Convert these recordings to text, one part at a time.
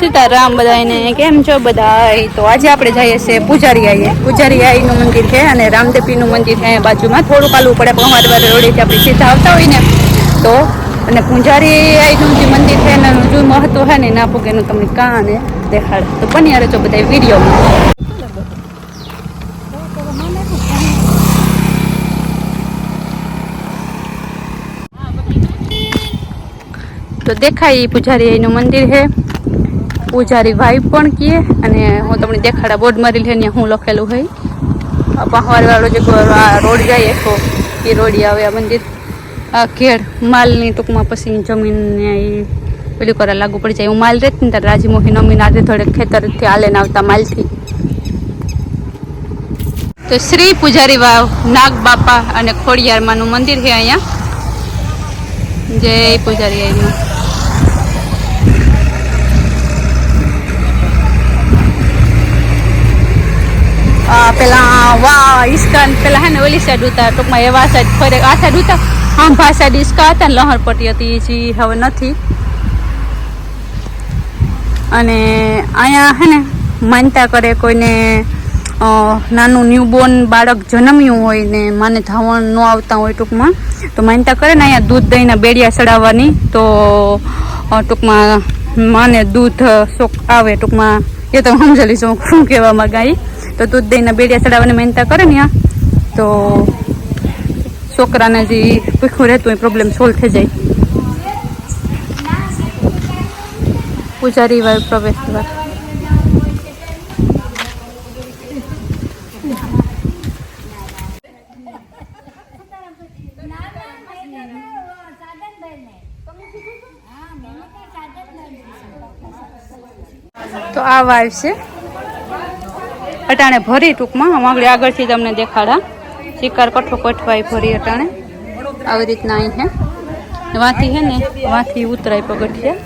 સીતારામ બધાને કેમ છો બધા તો આજે આપણે જઈએ છીએ પૂજારી આઈએ પૂજારી આઈનું મંદિર છે અને રામદેવીનું મંદિર છે. બાજુમાં થોડુંક આલવું પડે, પણ અમારે વારે આપણે સીધા આવતા હોય ને. તો, અને પૂજારી આઈનું જે મંદિર છે, એનું જો મહત્વ છે ને, ના પૂગે એનું તમને કાને દેખાડ. તો બની હારે છો બધા વિડીયોમાં. તો દેખાય પૂજારી આઈનું મંદિર છે. પૂજારી ભાઈ પણ કીએ અને હું તમને દેખાડા બોર્ડ મારી લે ત્યાં હું લખેલું હોય. પહાડવાળો જે રોડ જાય એકો, એ રોડી આવે આ મંદિર. આ ઘેર માલની ટૂંકમાં પછી જમીનને એ પેલું કરવા લાગુ પડી જાય. હું માલ રહેતી ને ત્યારે રાજીમોહી નમીને આધે થોડે ખેતરથી હાલે આવતા માલથી. તો શ્રી પૂજારી વાવ નાગ બાપા અને ખોડિયારમાંનું મંદિર છે અહીંયા. જય પૂજારી આઈનું પેલા વા ઈસ્કાન પેલા હે ને ઓલી સાઈડ ઉતા ટૂંકમાં એવા સાઈડ ફરે આ સાઈડ ઉતા આંભા સાઈડ ઈસ્કા હતા ને લહરપટ્ટી હતી જે હવે નથી અને અહીંયા હે ને માનતા કરે કોઈને નાનું ન્યૂબોર્ન બાળક જન્મ્યું હોય ને માને ધાવણ ન આવતા હોય ટૂંકમાં તો માનતા કરે ને અહીંયા દૂધ દહીંના બેડિયા ચડાવવાની તો ટૂંકમાં માને દૂધ શોક આવે ટૂંકમાં એ તો સમજી છું શું કહેવા માંગાઈ તો દૂધ દહીંના બેડિયા ચડાવવાની મહેનતા કરે ને તો છોકરાને જે ભૂખ્યું રહેતું એ પ્રોબ્લેમ સોલ્વ થઈ જાય. પૂજારી વાય પ્રવેશ દ્વાર. તો આ વાવ છે. અટાણે ભરી ટૂંકમાં. અમાગડે આગળથી તમને દેખાડા. શિકાર કઠો કઠવાય ભરી અટાણે. આવી રીતના અહીં હે. વાંથી હે ને, વાંથી ઉતરાય પગથિયા.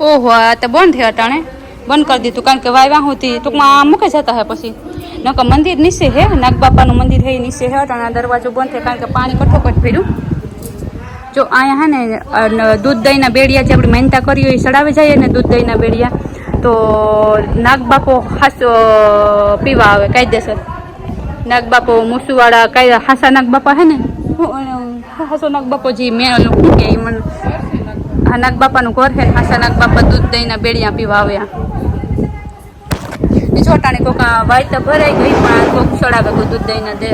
ઓહો, આ તો બંધ છે અટાણે. બંધ કરી દીધું, કારણ કે વાયવા હોતી ટૂંકમાં મૂકે જતા હે પછી. નકર મંદિર નીચે હે નાગબાપાનું મંદિર હે નીચે હે અને દરવાજો બંધ થાય કારણ કે પાણી કઠોકટ ભર્યું. જો અહીંયા હે ને દૂધ દહીંના બેડિયા જે આપણે મહેનતા કરી હોય એ ચડાવે જઈએ ને દૂધ દહીંના બેડિયા તો નાગબાપો ખાસ પીવા આવે કાયદેસર. નાગબાપો મૂસુવાળા કાયદા હાસા નાગબાપા હે ને? હું, હાસો નાગબાપો જે મેં શું કે મને આ નાગબાપાનું ઘર હે હાસા નાગબાપા દૂધ દહીંના બેડિયા પીવા આવ્યા. છોટાને કોક વાય તો ભરાઈ ગઈ પણ કોક ચડાવે કોઈ દૂધ દઈને દે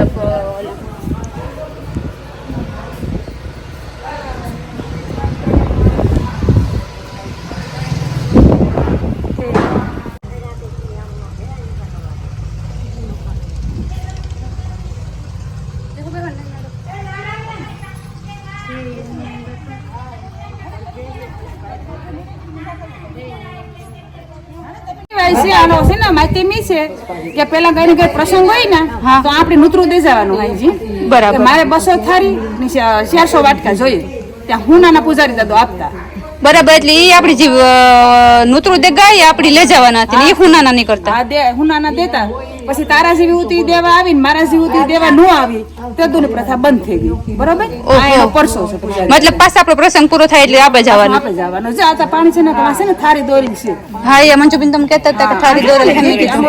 છે આનો છે ને માહિતી છે કે પેલા કઈ કઈ પ્રસંગ હોય ને હા. તો આપણે નૂતરું દઈ જવાનું હાઈજી બરાબર. મારે બસો થારી ચારસો વાટકા જોઈએ. ત્યાં હું નાના પૂજારી દાદો આપતા. બરાબર એટલે એ આપણી જે નૂતરું દે ગાય એ આપણી લઈ જવાના હતી એ ખૂનાના નહીં કરતા આ દે હું નાના દેતા. પછી તારા જેવી ઉતરી દેવા આવી ને મારા જેવી ઉતરી દેવા ન આવી. તો પ્રથા બંધ થઈ ગઈ. બરોબર? આ એનો પરસો છે મતલબ પાછો આપણો પ્રસંગ પૂરો થાય એટલે આપણે જવાનું. આપણે જવાનું. જો આ પાણી છે ને તો છે ને થારી દોરી છે. હા એ મંજુબેન તમે કહેતા હતા કે થારી દોરી છે. કીધું.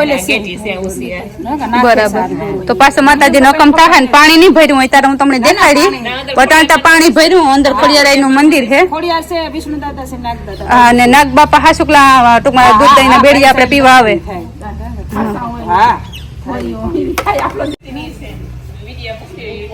બરાબર. તો પાસે માતાજી નકમ થાય ને પાણી નહીં ભર્યું હોય ત્યારે હું તમને દેખાડી. પટાણતા પાણી ભર્યું અંદર ખોડિયારાયનું મંદિર છે. ખોડિયાર છે વિષ્ણુ દાદા છે નાગ દાદા. અને નાગ બાપા હાસુકલા ટૂંકમાં દૂધ દહીં બેડી આપણે પીવા આવે. હા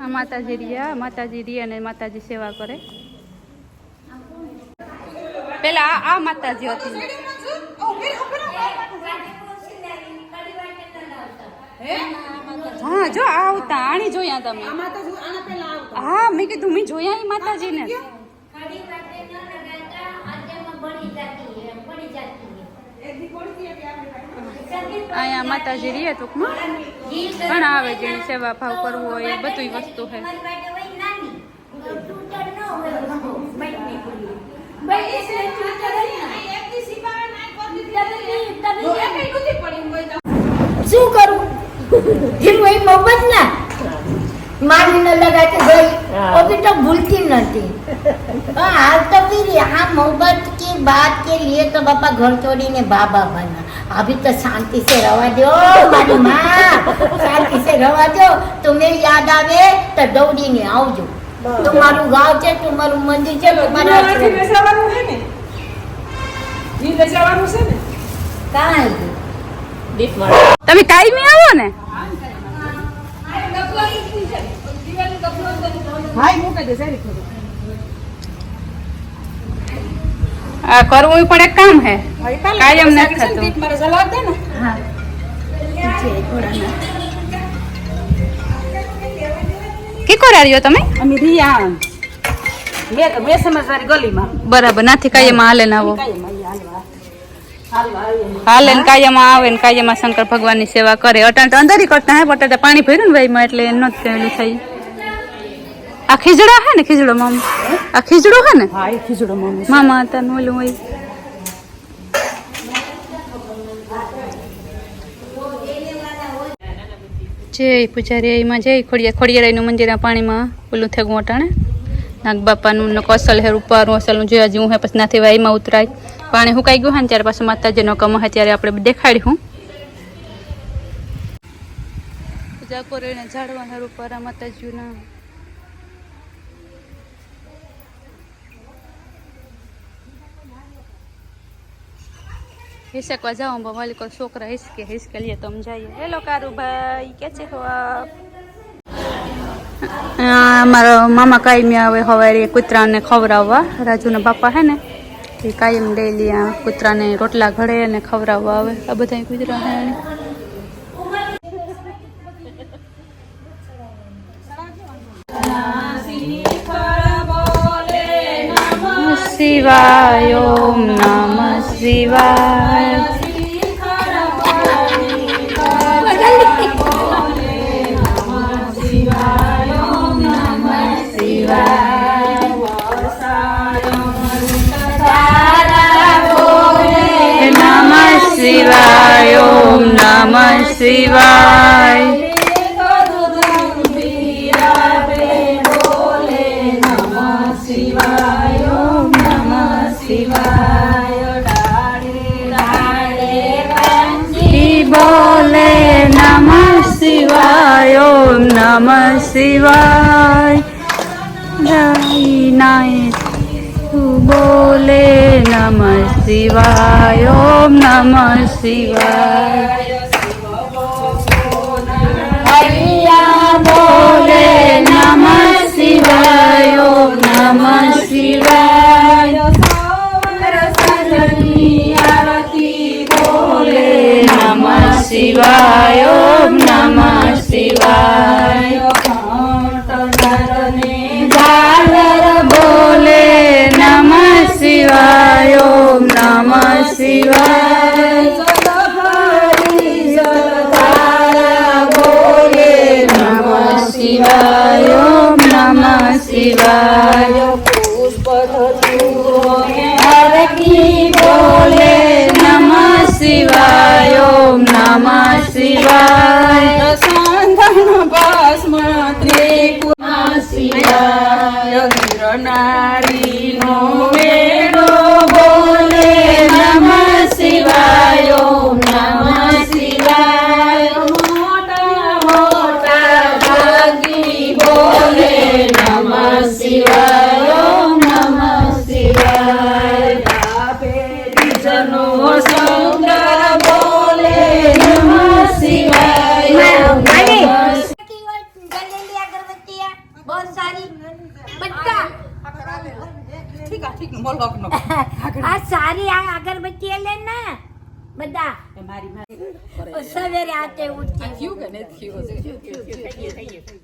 આ માતાજી રહ્યા માતાજી રી અને માતાજી સેવા કરે. પેલા આ આ માતાજી હતી. હા જો આવતા આણી જોયા તમે. હા મેં કીધું મેં જોયા માતાજીને એક દી પડી હતી એટલે આપણે અહીંયા માતાજી રહીએ ટૂંકમાં. પણ આવે જેને સેવા ભાવ કરવો હોય એ બધું વસ્તુ છે. શું કરું? જેમ એ મોહબ્બત ના માંડી ન લગાતી ગઈ अभी तो भूलती नहीं आज तो फिर यहाँ मोहब्बत की बात के लिए तो पापा घर छोड़ी ने बाबा बना अभी तो शांति से रवा दो मारी माँ शांति से रवा दो तुम्हें याद आवे तो दौड़ी ने આવજો તમારું ગાંવ છે તમારું મંદિર છે તમારાથી બેસાવાનું છે ને ઈ બેસાવાનું છે ને કાંઈ દીપ તમે કાઈ નહીં આવો ને હા એ મૂકી દે સારી ખબર આ કરવું પણ એક કામ હે હા, એ કાલે કાયમ નથી બેસાડી છે ને, થતું. દીપ મારે સલાહ દે ને હા કે કોરાર્યો તમે અમે રિયા મેં મેં સમજવારી ગલીમાં બરાબર નાથી કાયમાં હાલે ના આવો કાંઈ નહીં, હાલવા હાલવા આવીએ. હાલે ને કાયમાં આવે ને કાયમાં શંકર ભગવાનની સેવા કરે અટાણ તો અંદર ય કરતા હે પણ અટાણે પાણી ભર્યું ને ભાઈમાં એટલે નથી કહેલું થઈ આ ખીજડા હે ને ખીજડો મામા? આ ખીજડો હે ને? હા એ ખીજડો મામા મામા હતા ને ઓલું હોય. જય પૂજારી એમાં જય ખોડિયા. ખોડિયારાયનું મંદિરના પાણીમાં ઓલું થયું મોટાણે. નાગ બાપાનું ને અસલ હે રૂપારું અસલનું જોયા જેવું હે પછી નાથી વાયમાં ઉતરાય. પાણી હુકાઈ ગયું હે ને ત્યારે પાછું માતાજીનો કમ હે ત્યારે આપણે દેખાડી હું પૂજા કરીને ઝાડવાના રૂપારા માતાજીના હિસકવા જાઉં પણ માલિકો છોકરા હિસકે હિસકે લઈએ તો જઈએ. હેલો કારુભાઈ કે છે હો મામા કાયમી આવે હવે કૂતરાને ખવડાવવા. રાજુના બાપા હે ને, એ કાયમ ડેલી આ કૂતરાને રોટલા ઘડે અને ખવડાવવા આવે. આ બધા કૂતરા હે શિવાય ઓમ નમઃ શિવાય. શિવાય ઓમ નમ શિવાય. બોલે નમ શિવાય ઓમ નમ શિવાય. નાય બોલે નમ શિવાય ઓમ નમ શિવાય. શિવાય. સાંધણ ભસ્મ ત્રિકુણ શિવાય. નારીનો ઠીક આ અગરબત્તી અગરબત્તી લેના બધા. મારી મારી. સવેરે આતે ઉઠી થયું કે નથી થયું.